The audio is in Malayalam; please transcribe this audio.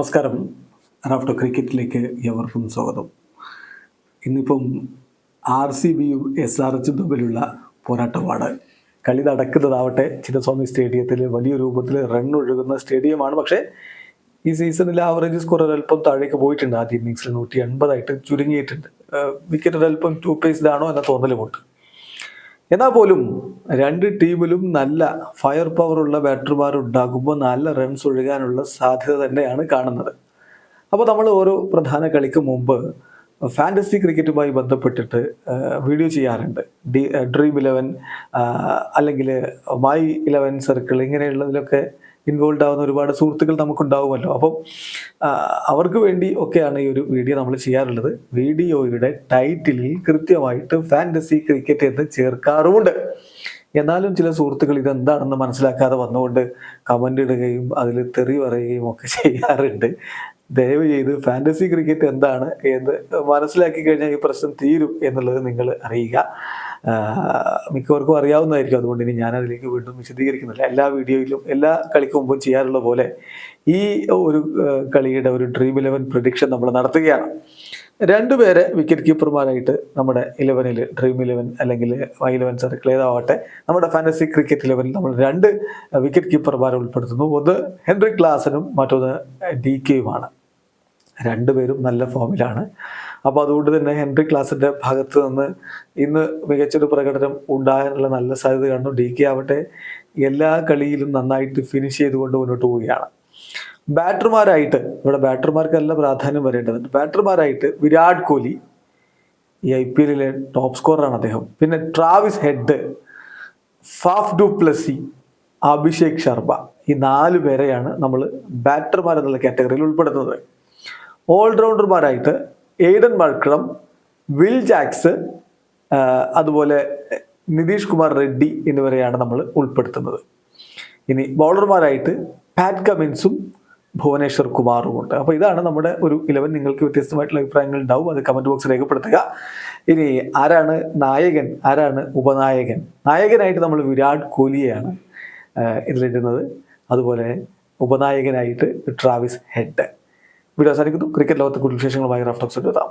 നമസ്കാരം. റാഫ്റ്റോ ക്രിക്കറ്റിലേക്ക് എവർക്കും സ്വാഗതം. ഇന്നിപ്പം ആർ സി ബിയും എസ് ആർ എച്ചും തമ്മിലുള്ള പോരാട്ടമാണ്. കളി നടക്കുന്നതാവട്ടെ ചിന്നസ്വാമി സ്റ്റേഡിയത്തിൽ വലിയ രൂപത്തിൽ റൺ ഒഴുകുന്ന സ്റ്റേഡിയമാണ്. പക്ഷേ ഈ സീസണിൽ ആവറേജ് സ്കോർ ഒരല്പം താഴേക്ക് പോയിട്ടുണ്ട്. ആദ്യ ഇന്നിങ്സിൽ നൂറ്റി എൺപതായിട്ട് ചുരുങ്ങിയിട്ടുണ്ട്. വിക്കറ്റ് ഒരല്പം ടു പേസ്ഡ് ആണോ എന്ന തോന്നലുമുണ്ട്. എന്നാൽ പോലും രണ്ട് ടീമിലും നല്ല ഫയർ പവർ ഉള്ള ബാറ്റർമാർ ഉണ്ടാകുമ്പോൾ നല്ല റൺസ് ഒഴുകാനുള്ള സാധ്യത തന്നെയാണ് കാണുന്നത്. അപ്പോൾ നമ്മൾ ഓരോ പ്രധാന കളിക്ക് മുമ്പ് ഫാന്റസി ക്രിക്കറ്റുമായി ബന്ധപ്പെട്ടിട്ട് വീഡിയോ ചെയ്യാറുണ്ട്. ഡ്രീം ഇലവൻ അല്ലെങ്കിൽ മൈ ഇലവൻ സർക്കിൾ ഇങ്ങനെയുള്ളതിലൊക്കെ ഇൻവോൾവ് ആവുന്ന ഒരുപാട് സുഹൃത്തുക്കൾ നമുക്കുണ്ടാവുമല്ലോ. അപ്പം അവർക്ക് വേണ്ടി ഒക്കെയാണ് ഈ ഒരു വീഡിയോ നമ്മൾ ചെയ്യാറുള്ളത്. വീഡിയോയുടെ ടൈറ്റിലിൽ കൃത്യമായിട്ട് ഫാന്റസി ക്രിക്കറ്റ് എന്ന് ചേർക്കാറുമുണ്ട്. എന്നാലും ചില സുഹൃത്തുക്കൾ ഇതെന്താണെന്ന് മനസ്സിലാക്കാതെ വന്നുകൊണ്ട് കമന്റ് ഇടുകയും അതിൽ തെറി പറയുകയും ഒക്കെ ചെയ്യാറുണ്ട്. ദയവ് ചെയ്ത് ഫാന്റസി ക്രിക്കറ്റ് എന്താണ് എന്ന് മനസ്സിലാക്കി കഴിഞ്ഞാൽ ഈ പ്രശ്നം തീരും എന്നുള്ളത് നിങ്ങൾ അറിയുക. മിക്കവർക്കും അറിയാവുന്നതായിരിക്കും. അതുകൊണ്ട് ഇനി ഞാൻ അതിലേക്ക് വീണ്ടും വിശദീകരിക്കുന്നില്ല. എല്ലാ വീഡിയോയിലും എല്ലാ കളിക്ക് മുമ്പും ചെയ്യാറുള്ള പോലെ ഈ ഒരു കളിയുടെ ഒരു ഡ്രീം ഇലവൻ പ്രഡിക്ഷൻ നമ്മൾ നടത്തുകയാണ്. രണ്ടുപേരെ വിക്കറ്റ് കീപ്പർമാരായിട്ട് നമ്മുടെ ഇലവനിൽ ഡ്രീം ഇലവൻ അല്ലെങ്കിൽ മൈ ഇലവൻ സർക്കിൾ ഏതാവട്ടെ നമ്മുടെ ഫാൻസി ക്രിക്കറ്റ് ഇലവനിൽ നമ്മൾ രണ്ട് വിക്കറ്റ് കീപ്പർമാരെ ഉൾപ്പെടുത്തുന്നു. ഒന്ന് ഹെൻറി ക്ലാസനും മറ്റൊന്ന് ഡി കെയുമാണ് രണ്ടുപേരും നല്ല ഫോമിലാണ് അപ്പോൾ അതുകൊണ്ട് തന്നെ ഹെൻറി ക്ലാസിന്റെ ഭാഗത്ത് നിന്ന് ഇന്ന് മികച്ചൊരു പ്രകടനം ഉണ്ടാകാനുള്ള നല്ല സാധ്യത കാണുന്നു. ഡി കെ ആവട്ടെ എല്ലാ കളിയിലും നന്നായിട്ട് ഫിനിഷ് ചെയ്തുകൊണ്ട് മുന്നോട്ട് പോവുകയാണ്. ബാറ്റർമാരായിട്ട് ഇവിടെ ബാറ്റർമാർക്ക് നല്ല പ്രാധാന്യം വരേണ്ടതുണ്ട്. ബാറ്റർമാരായിട്ട് വിരാട് കോഹ്ലി ഈ ഐ പി എല്ലിലെ ടോപ്പ് സ്കോറാണ് അദ്ദേഹം. പിന്നെ Travis Head Faf du Plessis Abhishek Sharma ഈ നാല് പേരെയാണ് നമ്മൾ ബാറ്റർമാർ എന്നുള്ള കാറ്റഗറിയിൽ ഉൾപ്പെടുത്തുന്നത്. ഓൾറൗണ്ടർമാരായിട്ട് എയ്ഡൻ മൾക്കളം വിൽ ജാക്സ് അതുപോലെ നിതീഷ് കുമാർ റെഡ്ഡി എന്നിവരെയാണ് നമ്മൾ ഉൾപ്പെടുത്തുന്നത്. ഇനി ബൗളർമാരായിട്ട് പാറ്റ് കമിൻസും ഭുവനേശ്വർ കുമാറും ഉണ്ട്. അപ്പോൾ ഇതാണ് നമ്മുടെ ഒരു ഇലവൻ നിങ്ങൾക്ക് വ്യത്യസ്തമായിട്ടുള്ള അഭിപ്രായങ്ങൾ ഉണ്ടാവും. അത് കമന്റ് ബോക്സിൽ രേഖപ്പെടുത്തുക. ഇനി ആരാണ് നായകൻ? ആരാണ് ഉപനായകൻ? നായകനായിട്ട് നമ്മൾ വിരാട് കോഹ്ലിയെയാണ് ഇതിലിടുന്നത്. അതുപോലെ ഉപനായകനായിട്ട് ട്രാവിസ് ഹെഡ്. വീഡിയോ അവസാനിക്കുന്നു ക്രിക്കറ്റ് ലോകത്തെ കൂടുതൽ വിശേഷങ്ങളുമായി റഫ്റ്റോക്സ് എത്താം.